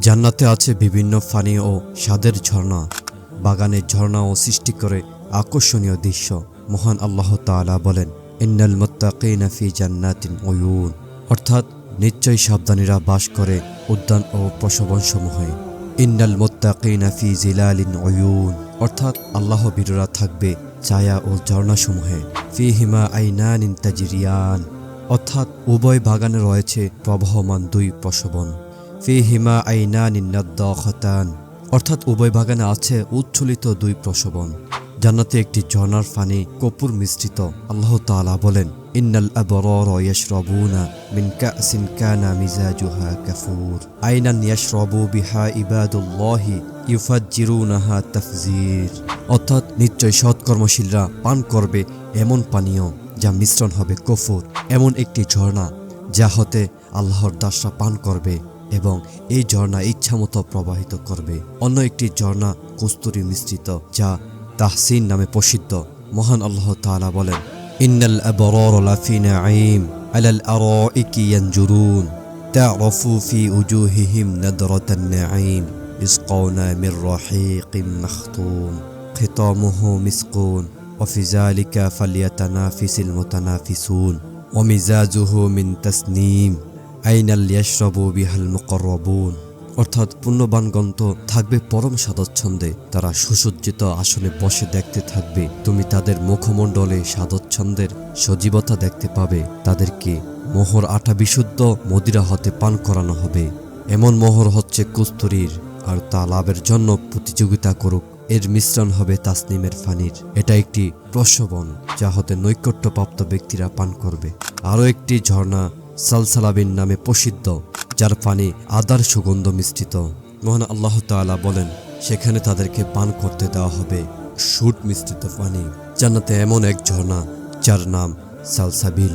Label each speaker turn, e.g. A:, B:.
A: জান্নাতে আছে বিভিন্ন ফানি ও স্বাদের ঝর্ণা। বাগানের ঝর্ণা ও সৃষ্টি করে আকর্ষণীয় দৃশ্য। মহান আল্লাহ তাআলা বলেন, ইন্নাল মুত্তাকিনা জান্নাতিন উয়ুন। অর্থাৎ, নিশ্চয়ই সাবধানীরা বাস করে উদ্যান ও প্রসবন সমূহে ইন্নাল মুত্তাকিনা ফি জিলালিন উয়ুন। অর্থাৎ, আল্লাহ বীররা থাকবে ছায়া ও ঝর্ণাসমূহে। ফি হিমা আইনানিন তাজিরিয়ান। অর্থাৎ, উভয় বাগানে রয়েছে প্রবহমান দুই প্রসবন ফি হিমা আইনানিন নাদ্দাখাতান। অর্থাৎ উভয় বাগানে আছে উচ্ছলিত দুই প্রসবন জান্নাতে একটি ঝর্ণার ফানি কপুর মিশ্রিত। আল্লাহ তাআলা বলেন, ইন্নাল আবরার ইয়াশরাবুনা মিন কাসিন কানা মিজাজুহা কাফুর। আইনান ইয়াশরাবু বিহা ইবাদুল্লাহি ইউফাজ্জিরুনাহা তাফজির। অর্থাৎ নিশ্চয় সৎকর্মশীলরা পান করবে এমন পানীয় যা মিশ্রণ হবে কফুর। এমন একটি ঝর্ণা যা হতে আল্লাহর দাসরা পান করবে। এবং এই ঝর্ণা ইচ্ছামতো প্রবাহিত করবে অন্য একটি ঝর্ণা কস্তুরী মিশ্রিত যা তাহসিন নামে প্রসিদ্ধ মহান আল্লাহ তাআলা বলেন ইন্নাল আবরার লাফি নাঈম আলাল আরাইকি ইয়ানজুরুন تعرف في وجوههم نضرة النعيم يسقون من رحيق مختوم ختامه مسكون وفي ذلك فليتنافس المتنافسون ومزاجه من تسنيم আইনাল ইয়াশরবু বিহাল মুকরবুন অর্থাৎ পুণ্যবানগণ তো থাকবে পরম সাদচ্ছন্দে তারা সুসজ্জিত আসনে বসে দেখতে থাকবে। তুমি তাদের মুখমণ্ডলে সাদচ্ছন্দের সজীবতা দেখতে পাবে। তাদেরকে মোহর আটা বিশুদ্ধ মদিরা হতে পান করানো হবে। এমন মোহর হচ্ছে কুস্তুরীর, আর তা লাভের জন্য প্রতিযোগিতা করুক। এর মিশ্রণ হবে তাসনিমের ফানির। এটা একটি প্রসবন যা হতে নৈকট্যপ্রাপ্ত ব্যক্তিরা পান করবে। আরও একটি ঝর্ণা সালসালাবিন নামে প্রসিদ্ধ, যার পানি আদার সুগন্ধ মিশ্রিত। মহান আল্লাহ তালা বলেন, সেখানে তাদেরকে পান করতে দেওয়া হবে সুট মিশ্রিত পানি। জান্নাতে এমন এক ঝর্ণা, যার নাম সালসাবিল।